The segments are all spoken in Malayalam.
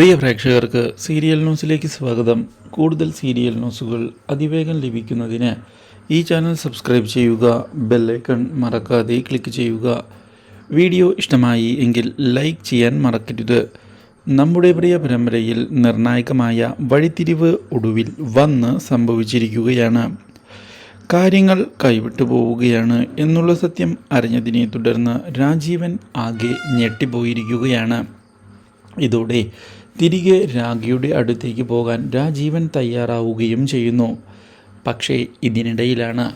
പ്രിയ പ്രേക്ഷകർക്ക് സീരിയൽ ന്യൂസിലേക്ക് സ്വാഗതം. കൂടുതൽ സീരിയൽ ന്യൂസുകൾ അതിവേഗം ലഭിക്കുന്നതിന് ഈ ചാനൽ സബ്സ്ക്രൈബ് ചെയ്യുക ബെല്ലൈക്കൺ മറക്കാതെ ക്ലിക്ക് ചെയ്യുക. വീഡിയോ ഇഷ്ടമായി എങ്കിൽ ലൈക്ക് ചെയ്യാൻ മറക്കരുത്. നമ്മുടെ പ്രിയ പരമ്പരയിൽ നിർണായകമായ വഴിത്തിരിവ് ഒടുവിൽ വന്ന് സംഭവിച്ചിരിക്കുകയാണ്. കാര്യങ്ങൾ കൈവിട്ടു പോവുകയാണ് എന്നുള്ള സത്യം അറിഞ്ഞതിനെ തുടർന്ന് രാജീവൻ ആകെ ഞെട്ടിപ്പോയിരിക്കുകയാണ്. ഇതോടെ തിരികെ രാഖിയുടെ അടുത്തേക്ക് പോകാൻ രാജീവൻ തയ്യാറാവുകയും ചെയ്യുന്നു. പക്ഷേ ഇതിനിടയിലാണ്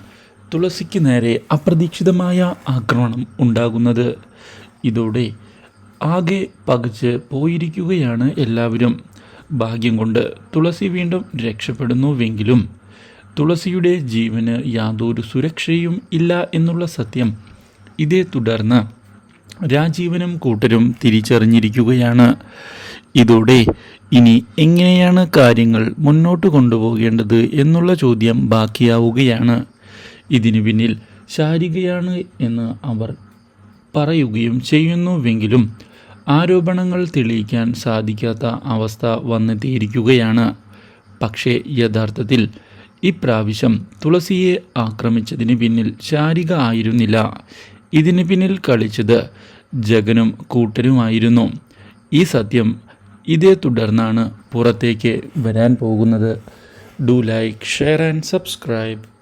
തുളസിക്ക് നേരെ അപ്രതീക്ഷിതമായ ആക്രമണം ഉണ്ടാകുന്നത്. ഇതോടെ ആകെ പകച്ച് പോയിരിക്കുകയാണ് എല്ലാവരും. ഭാഗ്യം കൊണ്ട് തുളസി വീണ്ടും രക്ഷപ്പെടുന്നുവെങ്കിലും തുളസിയുടെ ജീവന് യാതൊരു സുരക്ഷയും ഇല്ല എന്നുള്ള സത്യം ഇതേ തുടർന്ന് രാജീവനും കൂട്ടരും തിരിച്ചറിഞ്ഞിരിക്കുകയാണ്. ഇതോടെ ഇനി എങ്ങനെയാണ് കാര്യങ്ങൾ മുന്നോട്ട് കൊണ്ടുപോകേണ്ടത് എന്നുള്ള ചോദ്യം ബാക്കിയാവുകയാണ്. ഇതിനു പിന്നിൽ ശാരികയാണ് എന്ന് അവർ പറയുകയും ചെയ്യുന്നുവെങ്കിലും ആരോപണങ്ങൾ തെളിയിക്കാൻ സാധിക്കാത്ത അവസ്ഥ വന്നെത്തിയിരിക്കുകയാണ്. പക്ഷേ യഥാർത്ഥത്തിൽ ഇപ്രാവശ്യം തുളസിയെ ആക്രമിച്ചതിന് പിന്നിൽ ശാരിക ആയിരുന്നില്ല. ഇതിന് പിന്നിൽ കളിച്ചത് ജഗനും കൂട്ടരുമായിരുന്നു. ഈ സത്യം ഇതേ തുടർന്നാണ് പുറത്തേക്ക് വരാൻ പോകുന്നത്. Do like share and subscribe.